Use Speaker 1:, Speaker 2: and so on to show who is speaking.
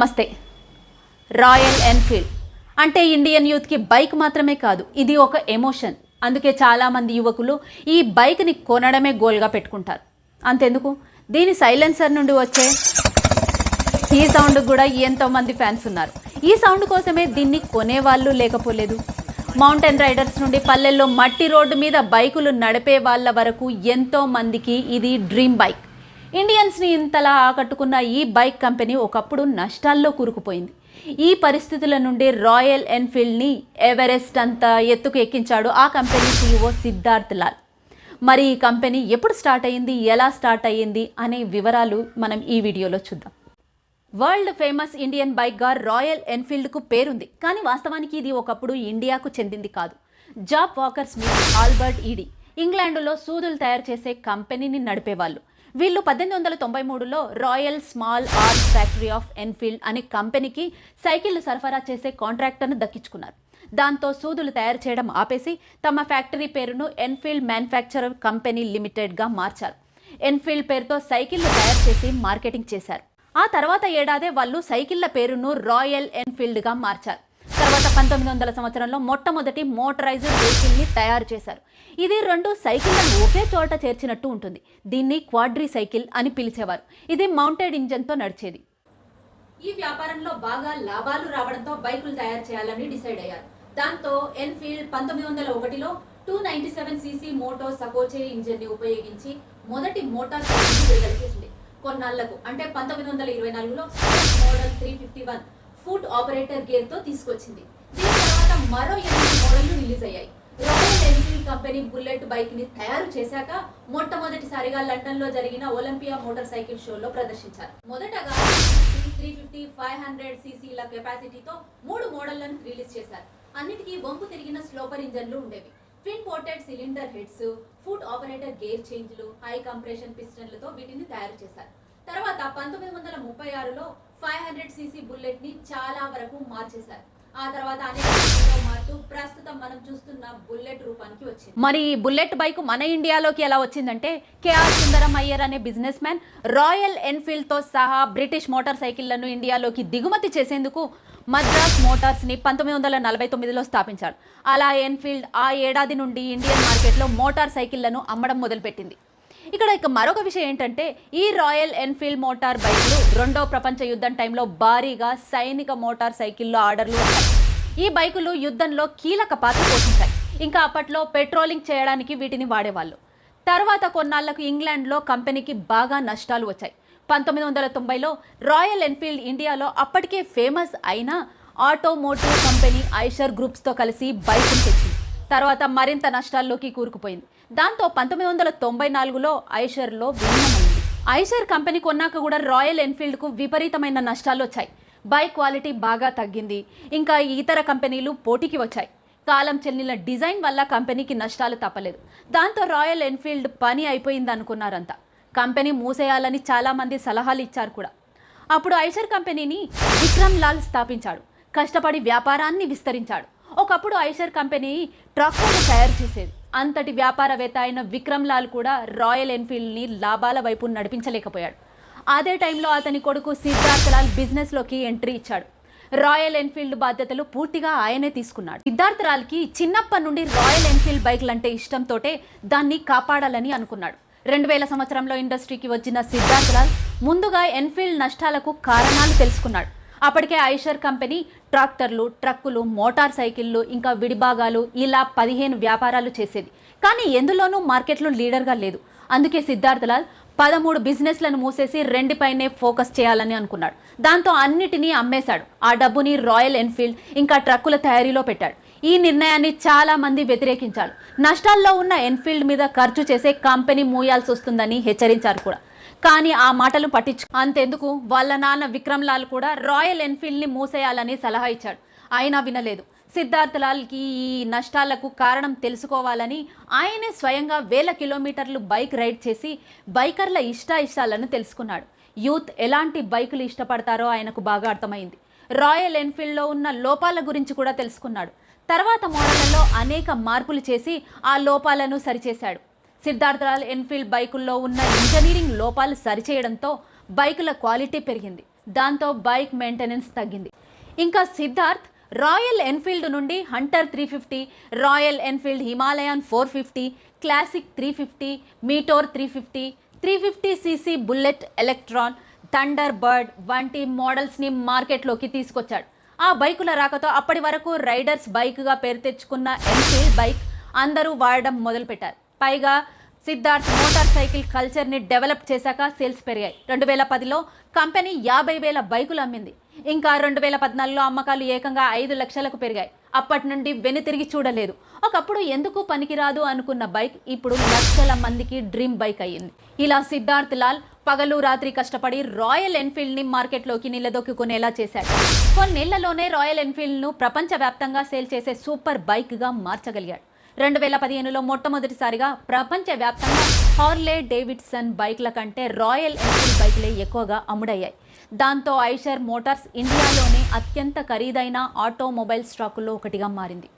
Speaker 1: నమస్తే. Royal Enfield. అంటే Indian యూత్కి బైక్ మాత్రమే కాదు ఇది ఒక ఎమోషన్. అందుకే చాలామంది యువకులు ఈ బైక్ని కొనడమే గోల్గా పెట్టుకుంటారు. అంతెందుకు? దీని సైలెన్సర్ నుండి వచ్చే ఈ సౌండ్ కూడా ఎంతో మంది ఫ్యాన్స్ ఉన్నారు. ఈ సౌండ్ కోసమే దీన్ని కొనేవాళ్ళు లేకపోలేదు. మౌంటైన్ రైడర్స్ నుండి పల్లెల్లో మట్టి రోడ్డు మీద బైకులు నడిపే వాళ్ళ వరకు ఎంతో మందికి ఇది డ్రీమ్ బైక్. ఇండియన్స్ని ఇంతలా ఆకట్టుకున్న ఈ బైక్ కంపెనీ ఒకప్పుడు నష్టాల్లో కూరుకుపోయింది. ఈ పరిస్థితుల నుండి రాయల్ ఎన్ఫీల్డ్ని ఎవరెస్ట్ అంత ఎత్తుకు ఎక్కించాడు ఆ కంపెనీ సీఈఓ సిద్ధార్థ్ లాల్. మరి ఈ కంపెనీ ఎప్పుడు స్టార్ట్ అయ్యింది ఎలా స్టార్ట్ అయ్యింది అనే వివరాలు మనం ఈ వీడియోలో చూద్దాం. వరల్డ్ ఫేమస్ ఇండియన్ బైక్గా రాయల్ ఎన్ఫీల్డ్కు పేరుంది కానీ వాస్తవానికి ఇది ఒకప్పుడు ఇండియాకు చెందింది కాదు. జాబ్ వాకర్స్ మీద ఆల్బర్ట్ ఈడీ ఇంగ్లాండులో సూదులు తయారు చేసే కంపెనీని నడిపేవాళ్ళు. వీళ్ళు పద్దెనిమిది వందల తొంభై మూడులో Royal small arts factory of Enfield అనే కంపెనీకి సైకిళ్ళు సరఫరా చేసే కాంట్రాక్టర్ను దక్కించుకున్నారు. దాంతో సూదులు తయారు చేయడం ఆపేసి తమ ఫ్యాక్టరీ పేరును ఎన్ఫీల్డ్ మ్యానుఫ్యాక్చరర్ కంపెనీ లిమిటెడ్గా మార్చారు. ఎన్ఫీల్డ్ పేరుతో సైకిళ్ళు తయారు చేసి మార్కెటింగ్ చేశారు. ఆ తర్వాత ఏడాదే వాళ్ళు సైకిళ్ళ పేరును రాయల్ ఎన్ఫీల్డ్గా మార్చారు. తర్వాత పంతొమ్మిది వందల సంవత్సరంలో మొట్టమొదటి మోటరైజ్డ్ వెహికల్ని తయారు చేశారు. ఇది రెండు సైకిళ్ళను ఒకే చోట చేర్చినట్టు ఉంటుంది. దీన్ని క్వాడ్రీ సైకిల్ అని పిలిచేవారు. ఇది మౌంటెడ్ ఇంజన్తో నడిచేది. ఈ వ్యాపారంలో బాగా లాభాలు రావడంతో బైకులు తయారు చేయాలని డిసైడ్ అయ్యారు. దాంతో ఎన్ఫీల్డ్ పంతొమ్మిది వందల ఒకటిలో two ninety seven CC Motosacoche ఇంజిన్ని ఉపయోగించి మొదటి మోటార్ సైకిల్ విడుదల చేసింది. కొన్నాళ్ళకు అంటే పంతొమ్మిది వందల ఇరవై నాలుగులో model three fifty one foot operator గేర్తో తీసుకొచ్చింది. దీని తర్వాత మరో ఎనిమిది మోడళ్ళు రిలీజ్ అయ్యాయి. రాయల్ ఎన్ఫీల్డ్ కంపెనీ బుల్లెట్ బైక్ని తయారు చేశాక మొట్టమొదటిసారిగా లండన్లో జరిగిన ఒలింపియా మోటార్ సైకిల్ షోలో ప్రదర్శించారు. మొదటగా త్రీ ఫిఫ్టీ ఫైవ్ హండ్రెడ్ సీసీల కెపాసిటీతో మూడు మోడళ్ళను రిలీజ్ చేశారు. అన్నిటికీ వంపు తిరిగిన స్లోపర్ ఇంజన్లు ఉండేవి. Twin ported cylinder heads foot operator gear చేంజ్లు high compression పిస్టన్లతో వీటిని తయారు చేశారు. తర్వాత పంతొమ్మిది వందల ముప్పై ఆరులో ఫైవ్ హండ్రెడ్ సీసీ బుల్లెట్ని చాలా వరకు మార్చేశారు. ఆ తర్వాత అనేక మారుతూ ప్రస్తుతం మనం చూస్తున్న బుల్లెట్ రూపానికి వచ్చింది. మరి బుల్లెట్ బైక్ మన ఇండియాలోకి ఎలా వచ్చిందంటే కేఆర్ సుందరం అయ్యర్ అనే బిజినెస్ మ్యాన్ రాయల్ ఎన్ఫీల్డ్తో సహా బ్రిటిష్ మోటార్ సైకిళ్ళను ఇండియాలోకి దిగుమతి చేసేందుకు మద్రాస్ మోటార్స్ని పంతొమ్మిది వందల నలభై తొమ్మిదిలో స్థాపించాడు. అలా ఎన్ఫీల్డ్ ఆ ఏడాది నుండి ఇండియన్ మార్కెట్లో మోటార్ సైకిళ్ళను అమ్మడం మొదలుపెట్టింది. ఇక్కడ ఇక మరొక విషయం ఏంటంటే ఈ రాయల్ ఎన్ఫీల్డ్ మోటార్ బైక్లు రెండో ప్రపంచ యుద్ధం టైంలో భారీగా సైనిక మోటార్ సైకిల్లో ఆర్డర్లు ఈ బైకులు యుద్ధంలో కీలక పాత్ర పోషించాయి. ఇంకా అప్పట్లో పెట్రోలింగ్ చేయడానికి వీటిని వాడేవాళ్ళు. తర్వాత కొన్నాళ్ళకు ఇంగ్లాండ్లో కంపెనీకి బాగా నష్టాలు వచ్చాయి. పంతొమ్మిది వందల తొంభైలో రాయల్ ఎన్ఫీల్డ్ ఇండియాలో అప్పటికే ఫేమస్ అయిన ఆటోమోటివ్ కంపెనీ ఐషర్ గ్రూప్స్తో కలిసి బైక్ని తెచ్చింది. తర్వాత మరింత నష్టాల్లోకి కూరుకుపోయింది. దాంతో పంతొమ్మిది వందల తొంభై నాలుగులో ఐషర్లో విలీనమైంది. ఐషర్ కంపెనీ కొన్నాక కూడా రాయల్ ఎన్ఫీల్డ్కు విపరీతమైన నష్టాలు వచ్చాయి బైక్ క్వాలిటీ బాగా తగ్గింది. ఇంకా ఇతర కంపెనీలు పోటీకి వచ్చాయి. కాలం చెల్లిన డిజైన్ వల్ల కంపెనీకి నష్టాలు తప్పలేదు. దాంతో రాయల్ ఎన్ఫీల్డ్ పని అయిపోయింది అనుకున్నారంతా కంపెనీ మూసేయాలని చాలామంది సలహాలు ఇచ్చారు కూడా. అప్పుడు ఐషర్ కంపెనీని విక్రమ్ లాల్ స్థాపించాడు. కష్టపడి వ్యాపారాన్ని విస్తరించాడు. ఒకప్పుడు ఐషర్ కంపెనీ ట్రక్కులు తయారు చేసేది. అంతటి వ్యాపారవేత్త అయిన విక్రమ్ లాల్ కూడా రాయల్ ఎన్ఫీల్డ్ని లాభాల వైపు నడిపించలేకపోయాడు. అదే టైంలో అతని కొడుకు సిద్ధార్థ్ లాల్ బిజినెస్లోకి ఎంట్రీ ఇచ్చాడు. రాయల్ ఎన్ఫీల్డ్ బాధ్యతలు పూర్తిగా ఆయనే తీసుకున్నాడు. సిద్ధార్థ్ లాల్కి చిన్నప్పటి నుండి రాయల్ ఎన్ఫీల్డ్ బైక్లు అంటే ఇష్టంతోటే దాన్ని కాపాడాలని అనుకున్నాడు. రెండు వేల సంవత్సరంలో ఇండస్ట్రీకి వచ్చిన సిద్ధార్థ్ లాల్ ముందుగా ఎన్ఫీల్డ్ నష్టాలకు కారణాలు తెలుసుకున్నాడు. అప్పటికే ఐషర్ కంపెనీ ట్రాక్టర్లు ట్రక్కులు మోటార్ సైకిళ్ళు ఇంకా విడిభాగాలు ఇలా పదిహేను వ్యాపారాలు చేసేది. కానీ ఎందులోనూ మార్కెట్లో లీడర్గా లేదు. అందుకే సిద్ధార్థ్ లాల్ పదమూడు బిజినెస్లను మూసేసి రెండిపైనే ఫోకస్ చేయాలని అనుకున్నాడు. దాంతో అన్నిటినీ అమ్మేశాడు. ఆ డబ్బుని రాయల్ ఎన్ఫీల్డ్ ఇంకా ట్రక్కుల తయారీలో పెట్టాడు. ఈ నిర్ణయాన్ని చాలా మంది వ్యతిరేకించారు. నష్టాల్లో ఉన్న ఎన్ఫీల్డ్ మీద ఖర్చు చేసే కంపెనీ మూయాల్సి వస్తుందని హెచ్చరించారు కూడా. కానీ ఆ మాటలు పట్టించు అంతెందుకు? వాళ్ళ నాన్న విక్రమ్ లాల్ కూడా రాయల్ ఎన్ఫీల్డ్ని మూసేయాలని సలహా ఇచ్చాడు. అయినా వినలేదు. సిద్ధార్థ్ లాల్కి ఈ నష్టాలకు కారణం తెలుసుకోవాలని ఆయనే స్వయంగా వేల కిలోమీటర్లు బైక్ రైడ్ చేసి బైకర్ల ఇష్టాయిష్టాలను ఇష్టాలను తెలుసుకున్నాడు. యూత్ ఎలాంటి బైకులు ఇష్టపడతారో ఆయనకు బాగా అర్థమైంది. రాయల్ ఎన్ఫీల్డ్లో ఉన్న లోపాల గురించి కూడా తెలుసుకున్నాడు. తర్వాత మోడళ్ళలో అనేక మార్పులు చేసి ఆ లోపాలను సరిచేశాడు. సిద్ధార్థ్ ఎన్ఫీల్డ్ బైకుల్లో ఉన్న ఇంజనీరింగ్ లోపాలు సరిచేయడంతో బైకుల క్వాలిటీ పెరిగింది. దాంతో బైక్ మెయింటెనెన్స్ తగ్గింది. ఇంకా సిద్ధార్థ్ రాయల్ ఎన్ఫీల్డ్ నుండి Hunter three fifty Royal Enfield Himalayan four fifty Classic three fifty Meteor three fifty three fifty CC Bullet electron Thunderbird వంటి మోడల్స్ని మార్కెట్లోకి తీసుకొచ్చాడు. ఆ బైకుల రాకతో అప్పటి వరకు రైడర్స్ బైక్గా పేరు తెచ్చుకున్న ఎన్ఫీల్డ్ బైక్ అందరూ వాడడం మొదలుపెట్టారు. పైగా సిద్ధార్థ్ మోటార్ సైకిల్ కల్చర్ని డెవలప్ చేశాక సేల్స్ పెరిగాయి. రెండు వేల పదిలో కంపెనీ యాభై వేల బైకులు అమ్మింది. ఇంకా రెండు వేల పద్నాలుగులో అమ్మకాలు ఏకంగా ఐదు లక్షలకు పెరిగాయి. అప్పటి నుండి వెనుతిరిగి చూడలేదు. ఒకప్పుడు ఎందుకు పనికిరాదు అనుకున్న బైక్ ఇప్పుడు లక్షల మందికి డ్రీమ్ బైక్ అయ్యింది. ఇలా సిద్ధార్థ్ లాల్ పగలు రాత్రి కష్టపడి రాయల్ ఎన్ఫీల్డ్ని మార్కెట్లోకి నిలదొక్కునేలా చేశాడు. కొన్నేళ్ళలోనే రాయల్ ఎన్ఫీల్డ్ను ప్రపంచవ్యాప్తంగా సేల్ చేసే సూపర్ బైక్గా మార్చగలిగాడు. రెండు వేల పదిహేనులో మొట్టమొదటిసారిగా ప్రపంచవ్యాప్తంగా హార్లే డేవిడ్సన్ బైక్ల కంటే రాయల్ ఎన్ఫీల్డ్ బైక్లే ఎక్కువగా అమ్ముడయ్యాయి. దాంతో ఐషర్ మోటార్స్ ఇండియాలోనే అత్యంత ఖరీదైన ఆటోమొబైల్ స్టాకుల్లో ఒకటిగా మారింది.